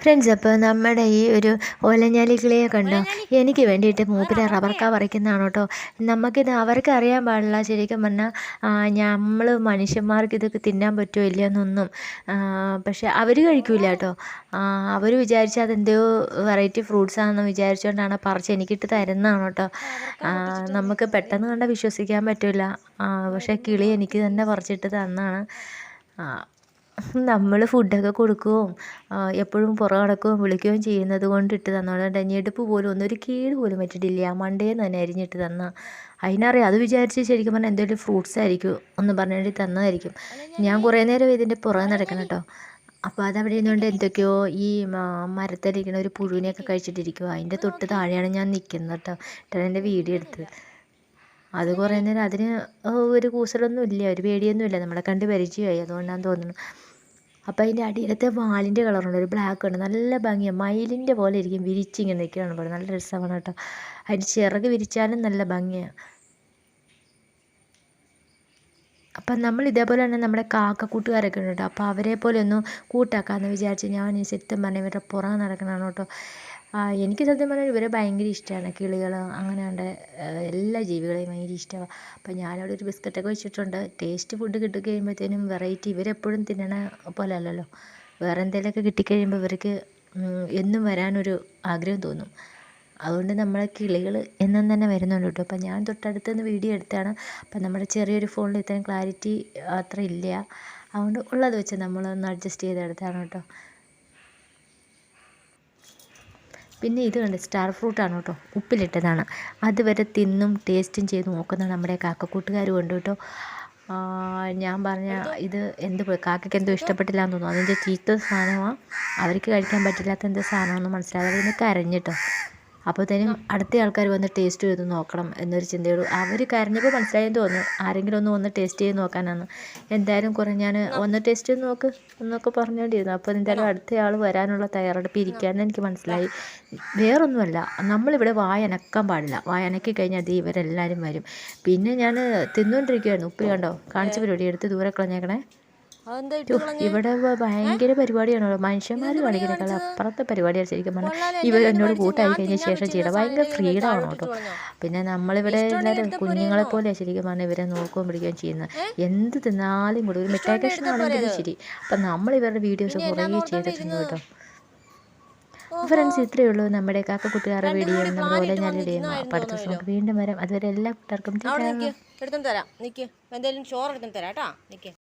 Friends അപ്പോൾ നമ്മുടെ ഈ ഒരു ഓലഞ്ഞാലി കിളിയെ കണ്ടോ എനിക്ക് വേണ്ടിയിട്ട് മൂപ്പിലെ റബ്ബർ കാ പറിക്കുന്നതാണ് കേട്ടോ. നമുക്കിത് അവർക്ക് അറിയാൻ പാടില്ല. ശരിക്കും പറഞ്ഞാൽ നമ്മൾ മനുഷ്യന്മാർക്ക് ഇതൊക്കെ തിന്നാൻ പറ്റുമോ ഇല്ലയെന്നൊന്നും. പക്ഷേ അവർ കഴിക്കില്ല കേട്ടോ. അവർ വിചാരിച്ചാൽ അതെന്തോ വെറൈറ്റി ഫ്രൂട്ട്സ് ആണെന്ന് വിചാരിച്ചുകൊണ്ടാണ് പറിച്ച് എനിക്കിട്ട് തരുന്നതാണ് കേട്ടോ. നമുക്ക് പെട്ടെന്ന് കണ്ടാൽ വിശ്വസിക്കാൻ പറ്റില്ല പക്ഷേ കിളി എനിക്ക് തന്നെ പറിച്ചിട്ട് തന്നതാണ് നമ്മൾ ഫുഡൊക്കെ കൊടുക്കുകയും എപ്പോഴും പുറകെ നടക്കുകയും വിളിക്കുകയും ചെയ്യുന്നത് കൊണ്ട് ഇട്ട് തന്നതുകൊണ്ട് ഞെടുപ്പ് പോലും ഒന്നും ഒരു കേട് പോലും പറ്റിയിട്ടില്ല മണ്ടേന്ന് തന്നെ അരിഞ്ഞിട്ട് തന്ന. അതിനറിയാം അത് വിചാരിച്ച് ശരിക്കും പറഞ്ഞാൽ എന്തെങ്കിലും ഫ്രൂട്ട്സ് ആയിരിക്കും ഒന്ന് പറഞ്ഞിട്ട് തന്നതായിരിക്കും ഞാൻ കുറേ നേരം ഇതിന്റെ പുറകെ നടക്കണം കേട്ടോ. അപ്പോൾ അതവിടെ ഇരുന്നുകൊണ്ട് എന്തൊക്കെയോ ഈ മരത്തിലിരിക്കുന്ന ഒരു പുഴുവിനെയൊക്കെ കഴിച്ചിട്ടിരിക്കുക അതിന്റെ തൊട്ട് താഴെയാണ് ഞാൻ നിൽക്കുന്നത് കേട്ടോ. എന്റെ വീഡിയോ എടുത്തത്. അത് കുറേ നേരം അതിന് ഒരു കൂസലൊന്നും ഇല്ല ഒരു പേടിയൊന്നുമില്ല. നമ്മളെ കണ്ട് പരിചയമായി. അതുകൊണ്ടാണെന്ന് തോന്നുന്നു. അപ്പോൾ അതിന്റെ അടിയിലത്തെ വാലിന്റെ കളറുണ്ട്. ഒരു ബ്ലാക്ക് ഉണ്ട്. നല്ല ഭംഗിയാണ് മയിലിന്റെ പോലെ ഇരിക്കും വിരിച്ചിങ്ങനെ നിൽക്കുകയാണ് പറയുന്നത് നല്ല രസമാണ് കേട്ടോ. അതിന്റെ ചിറക് വിരിച്ചാലും നല്ല ഭംഗിയാണ് അപ്പം നമ്മൾ ഇതേപോലെ തന്നെ നമ്മുടെ കാക്ക കൂട്ടുകാരൊക്കെ ഉണ്ട് കേട്ടോ. അപ്പോൾ അവരെ പോലെ ഒന്ന് കൂട്ടാക്കാമെന്ന് വിചാരിച്ച് ഞാൻ ഈ സത്യം പറഞ്ഞ ഇവരുടെ പുറകെ നടക്കണതാണ് കേട്ടോ. എനിക്ക് സത്യം പറഞ്ഞാൽ ഇവരെ ഭയങ്കര ഇഷ്ടമാണ് കിളികൾ അങ്ങനെ ഉണ്ട് എല്ലാ ജീവികളെയും ഭയങ്കര ഇഷ്ടമാണ് അപ്പോൾ ഞാനവിടെ ഒരു ബിസ്ക്കറ്റൊക്കെ വെച്ചിട്ടുണ്ട്. ടേസ്റ്റ് ഫുഡ് കിട്ടിക്കഴിയുമ്പോഴത്തേനും വെറൈറ്റി ഇവരെപ്പോഴും തിന്നണ പോലെ അല്ലല്ലോ. വേറെ എന്തെങ്കിലുമൊക്കെ കിട്ടിക്കഴിയുമ്പോൾ ഇവർക്ക് എന്നും വരാനൊരു ആഗ്രഹം തോന്നും. അതുകൊണ്ട് നമ്മളെ കിളികൾ എന്നും തന്നെ വരുന്നുണ്ട് കേട്ടോ. അപ്പോൾ ഞാൻ തൊട്ടടുത്ത് നിന്ന് വീഡിയോ എടുത്താണ്. അപ്പം നമ്മുടെ ചെറിയൊരു ഫോണിൽ ഇത്രയും ക്ലാരിറ്റി അത്ര ഇല്ല. അതുകൊണ്ട് ഉള്ളത് വെച്ച് നമ്മളൊന്ന് അഡ്ജസ്റ്റ് ചെയ്തെടുത്താണ് കേട്ടോ. പിന്നെ ഇത് കണ്ട് സ്റ്റാർ ഫ്രൂട്ടാണ് കേട്ടോ. ഉപ്പിലിട്ടതാണ്. അതുവരെ തിന്നും ടേസ്റ്റും ചെയ്ത് നോക്കുന്ന നമ്മുടെ കാക്കക്കൂട്ടുകാരും ഉണ്ട് കേട്ടോ. ഞാൻ പറഞ്ഞ ഇത് എന്ത് കാക്കയ്ക്ക് എന്തോ ഇഷ്ടപ്പെട്ടില്ല എന്ന് തോന്നുന്നു. അതിന്റെ ചീത്ത സാധനമാണ് അവർക്ക് കഴിക്കാൻ പറ്റില്ലാത്ത എന്തോ സാധനമാണെന്ന് മനസ്സിലായി അവരൊന്ന് കരഞ്ഞിട്ടോ അപ്പോഴത്തേനും അടുത്ത ആൾക്കാർ വന്ന് ടേസ്റ്റ് ചെയ്ത് നോക്കണം എന്നൊരു ചിന്തയുള്ളൂ അവർ കരഞ്ഞപ്പോൾ മനസ്സിലായെന്ന് തോന്നുന്നു. ആരെങ്കിലും ഒന്ന് വന്ന് ടേസ്റ്റ് ചെയ്ത് നോക്കാനാണ്. എന്തായാലും കുറേ ഞാൻ ഒന്ന് ടേസ്റ്റ് ചെയ്ത് നോക്ക് എന്നൊക്കെ പറഞ്ഞുകൊണ്ടിരുന്നു അപ്പോൾ എന്തായാലും അടുത്ത ആൾ വരാനുള്ള തയ്യാറെടുപ്പ് ഇരിക്കുകയാണെന്ന് എനിക്ക് മനസ്സിലായി. വേറൊന്നുമല്ല നമ്മളിവിടെ വായനക്കാൻ പാടില്ല. വായനക്കി കഴിഞ്ഞാൽ അത് ഇവരെല്ലാവരും വരും. പിന്നെ ഞാൻ തിന്നുകൊണ്ടിരിക്കുകയായിരുന്നു ഉപ്പിൽ കണ്ടോ? കാണിച്ച പരിപാടി എടുത്ത് ദൂരെ കളഞ്ഞേക്കണേ. ഇവിടെ ഭയങ്കര പരിപാടിയാണല്ലോ. മനുഷ്യന്മാർ കളിക്കുന്നേക്കാൾ അപ്പുറത്തെ പരിപാടിയാണ് ശരിക്കും പറഞ്ഞാൽ ഇവർ എന്നോട് കൂട്ടായി കഴിഞ്ഞ ശേഷം ചെയ്യണം ഭയങ്കര ഫ്രീഡമാണ് കേട്ടോ. പിന്നെ നമ്മളിവിടെ എല്ലാവരും കുഞ്ഞുങ്ങളെ പോലെ ശരിക്കും പറഞ്ഞാൽ ഇവരെ നോക്കുകയും പിടിക്കുകയും ചെയ്യുന്നത് എന്ത് തിന്നാലും കൂടി ഒരു മിഠായി കഷ്ണമാണെങ്കിലും ശരി. അപ്പം നമ്മൾ ഇവരുടെ വീഡിയോസ് കുറേ ചെയ്തിട്ടുണ്ട് കേട്ടോ. ഫ്രണ്ട്സ് ഇത്രയേ ഉള്ളൂ. നമ്മുടെ കാക്ക കൂട്ടുകാരുടെ വീഡിയോ അതുപോലെ ഞാൻ ഇടുന്നു അപ്പം അടുത്ത ദിവസം വീണ്ടും വരാം. അതുവരെ എല്ലാ കൂട്ടുകാർക്കും എടുത്തു തരാം നിക്ക്. എന്തെങ്കിലും ചോറ് എടുത്തു തരാം കേട്ടോ.